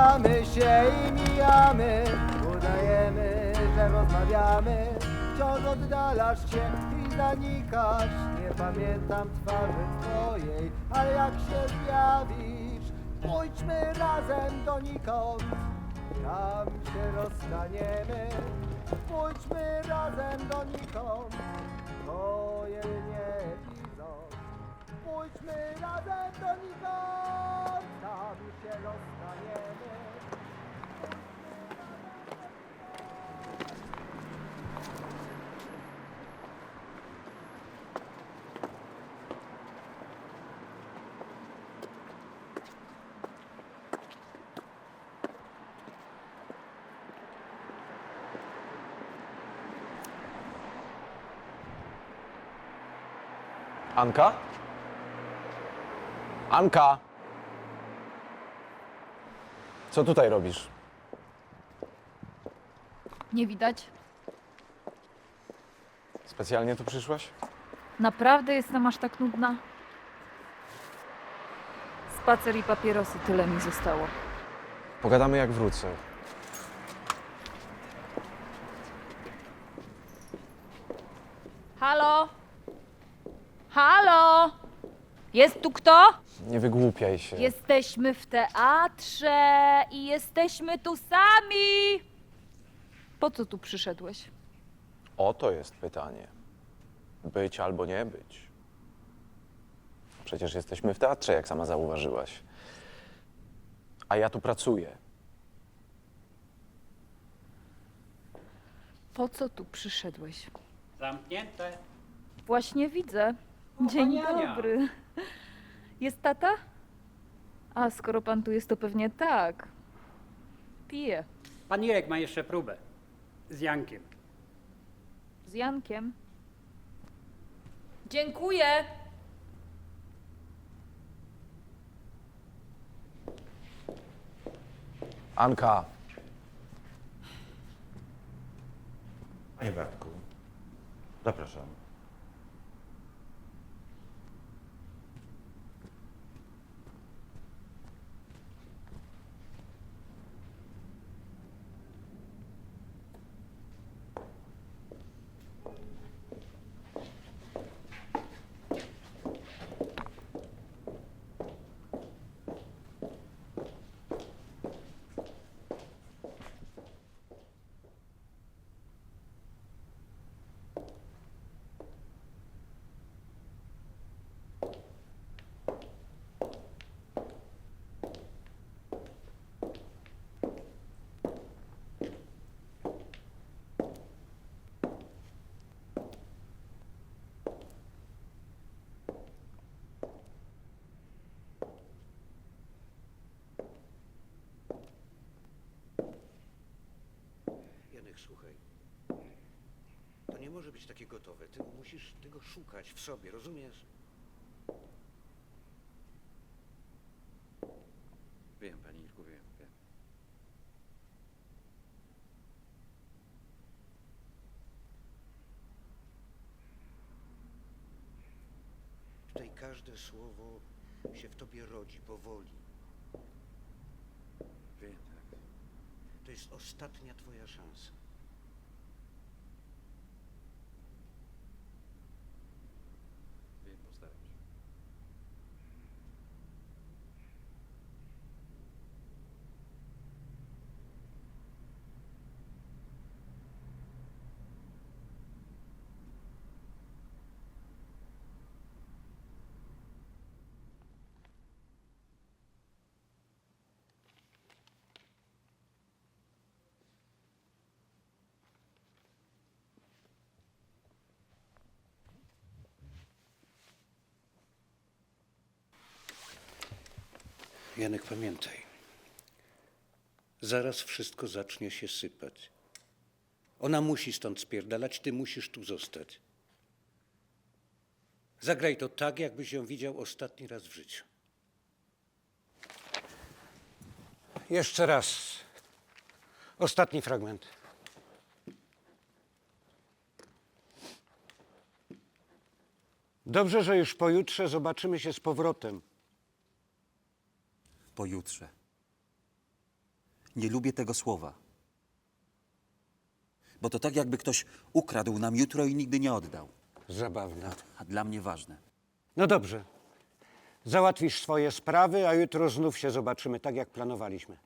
Spotykamy się i mijamy. Udajemy, że rozmawiamy. Wciąż oddalasz się i zanikasz. Nie pamiętam twarzy twojej Ale jak się zjawisz Pójdźmy razem donikąd. Tam się rozstaniemy. Pójdźmy razem donikąd. To jedynie epizod Pójdźmy razem donikąd. Tam się rozstaniemy Anka? Anka! Co tutaj robisz? Nie widać. Specjalnie tu przyszłaś? Naprawdę jestem aż tak nudna. Spacer i papierosy, tyle mi zostało. Pogadamy jak wrócę. Halo? Halo? Jest tu kto? Nie wygłupiaj się. Jesteśmy w teatrze i jesteśmy tu sami. Po co tu przyszedłeś? Oto jest pytanie. Być albo nie być. Przecież jesteśmy w teatrze, jak sama zauważyłaś. A ja tu pracuję. Po co tu przyszedłeś? Zamknięte. Właśnie widzę. Dzień Ania. dobry. Jest tata? A skoro pan tu jest, to pewnie tak. Piję. Pan Irek ma jeszcze próbę. Z Jankiem. Z Jankiem. Dziękuję. Anka, Panie Bartku, zapraszam. Janek, słuchaj. To nie może być takie gotowe. Ty musisz tego szukać w sobie, rozumiesz? Wiem, panie Ilku, wiem, wiem. Tutaj każde słowo się w tobie rodzi powoli. Wiem, tak. To jest ostatnia twoja szansa. Wiem, postaram się. Janek, pamiętaj. Zaraz wszystko zacznie się sypać. Ona musi stąd spierdalać, ty musisz tu zostać. Zagraj to tak, jakbyś ją widział ostatni raz w życiu. Jeszcze raz. Ostatni fragment. Dobrze, że już pojutrze zobaczymy się z powrotem. Pojutrze. Nie lubię tego słowa. Bo to tak, jakby ktoś ukradł nam jutro i nigdy nie oddał. Zabawne. A dla mnie ważne. No dobrze. Załatwisz swoje sprawy, a jutro znów się zobaczymy tak, jak planowaliśmy.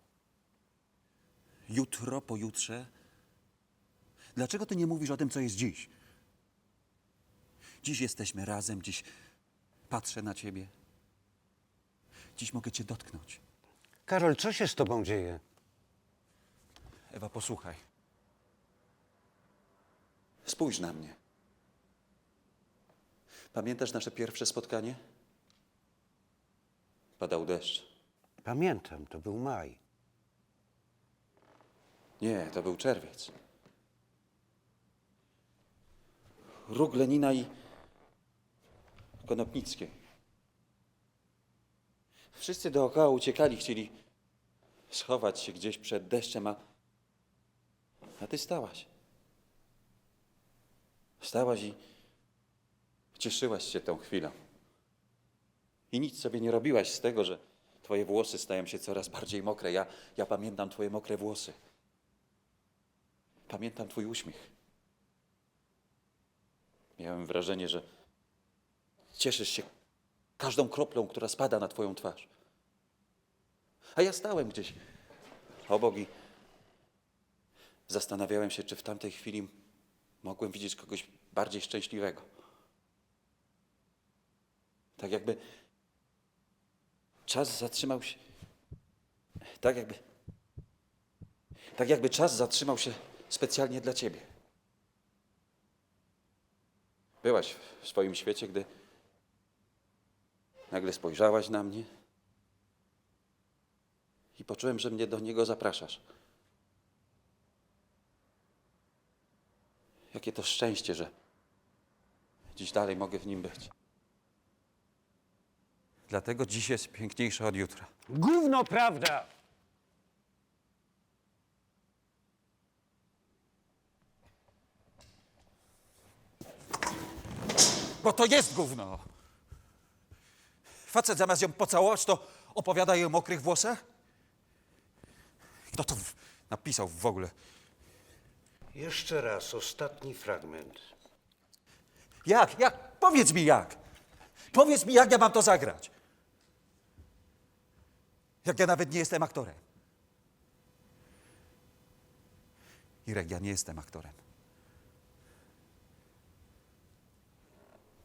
Jutro, pojutrze. Dlaczego ty nie mówisz o tym, co jest dziś? Dziś jesteśmy razem, dziś patrzę na ciebie. Dziś mogę cię dotknąć. Karol, co się z tobą dzieje? Ewa, posłuchaj. Spójrz na mnie. Pamiętasz nasze pierwsze spotkanie? Padał deszcz. Pamiętam, to był maj. Nie, to był czerwiec. Róg Lenina i Konopnickiej. Wszyscy dookoła uciekali, chcieli schować się gdzieś przed deszczem, a, a ty stałaś. Stałaś i cieszyłaś się tą chwilą. I nic sobie nie robiłaś z tego, że twoje włosy stają się coraz bardziej mokre. Ja, ja pamiętam twoje mokre włosy. Pamiętam Twój uśmiech. Miałem wrażenie, że cieszysz się każdą kroplą, która spada na Twoją twarz. A ja stałem gdzieś obok i zastanawiałem się, czy w tamtej chwili mogłem widzieć kogoś bardziej szczęśliwego. Tak jakby czas zatrzymał się. Tak jakby. Tak jakby czas zatrzymał się specjalnie dla ciebie. Byłaś w swoim świecie, gdy nagle spojrzałaś na mnie i poczułem, że mnie do niego zapraszasz. Jakie to szczęście, że dziś dalej mogę w nim być. Dlatego dziś jest piękniejsze od jutra. Gówno prawda! Bo to jest gówno. Facet zamiast ją pocałować, to opowiada jej o mokrych włosach? Kto to w- napisał w ogóle? Jeszcze raz, ostatni fragment. Jak? Jak? Powiedz mi jak. Powiedz mi, jak ja mam to zagrać. Jak ja nawet nie jestem aktorem. Irek, ja nie jestem aktorem.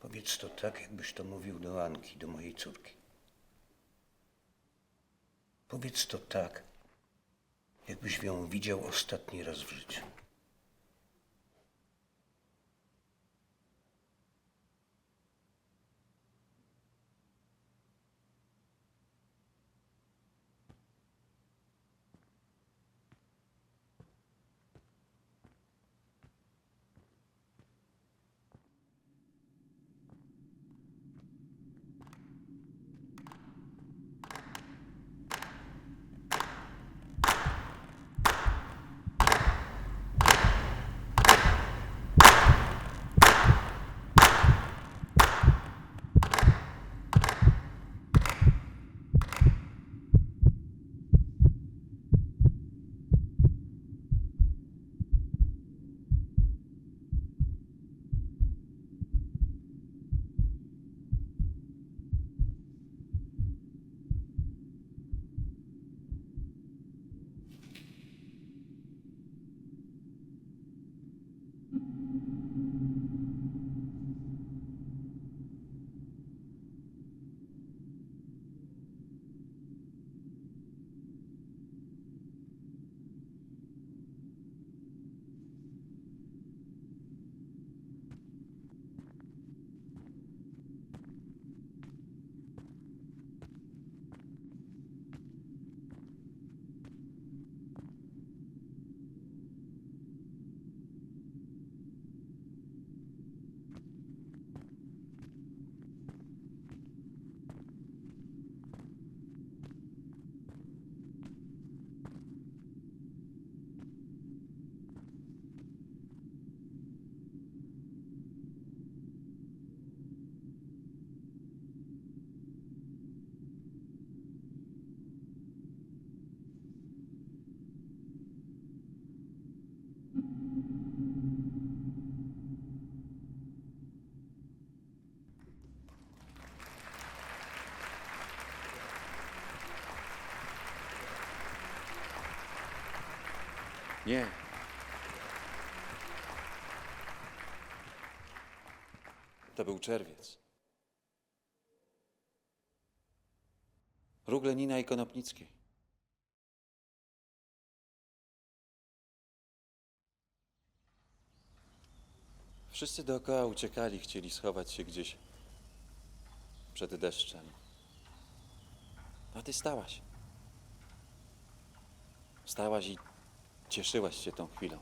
Powiedz to tak, jakbyś to mówił do Anki, do mojej córki. Powiedz to tak, jakbyś ją widział ostatni raz w życiu. Nie. To był czerwiec. Róg Lenina i Konopnickiej. Wszyscy dookoła uciekali, chcieli schować się gdzieś przed deszczem. A ty stałaś. Stałaś i cieszyłaś się tą chwilą.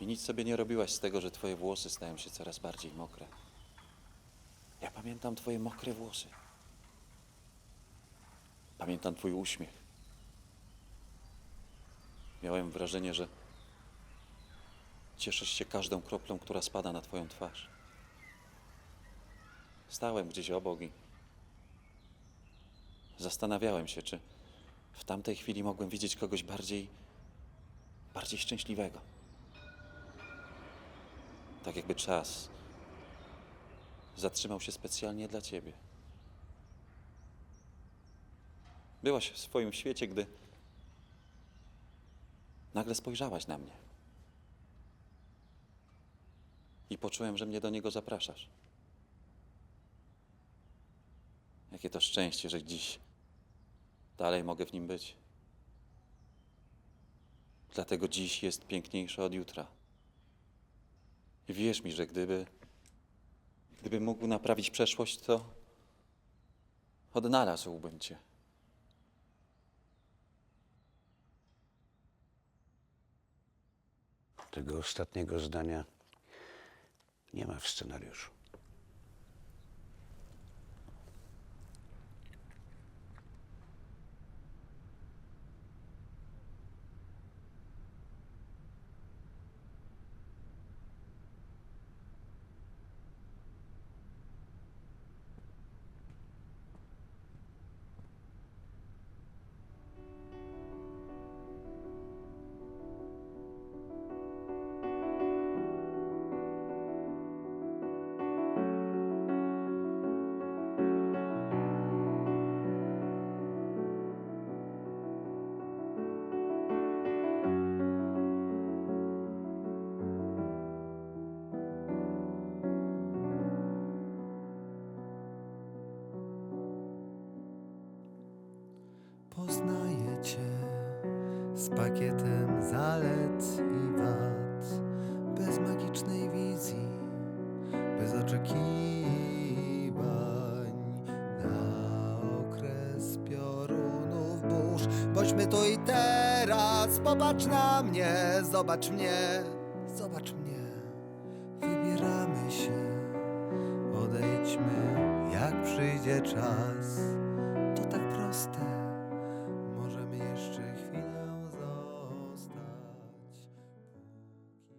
I nic sobie nie robiłaś z tego, że twoje włosy stają się coraz bardziej mokre. Ja pamiętam twoje mokre włosy. Pamiętam twój uśmiech. Miałem wrażenie, że cieszysz się każdą kroplą, która spada na twoją twarz. Stałem gdzieś obok i zastanawiałem się, czy w tamtej chwili mogłem widzieć kogoś bardziej, bardziej szczęśliwego. Tak jakby czas zatrzymał się specjalnie dla ciebie. Byłaś w swoim świecie, gdy nagle spojrzałaś na mnie. I poczułem, że mnie do niego zapraszasz. Jakie to szczęście, że dziś dalej mogę w nim być. Dlatego dziś jest piękniejsze od jutra. I wierz mi, że gdyby, gdyby mógł naprawić przeszłość, to odnalazłbym cię. Tego ostatniego zdania nie ma w scenariuszu. Pakietem zalet i wad, bez magicznej wizji, bez oczekiwań na okres piorunów burz. Bądźmy tu i teraz, popatrz na mnie, zobacz mnie, zobacz mnie. Wybieramy się, odejdźmy, jak przyjdzie czas.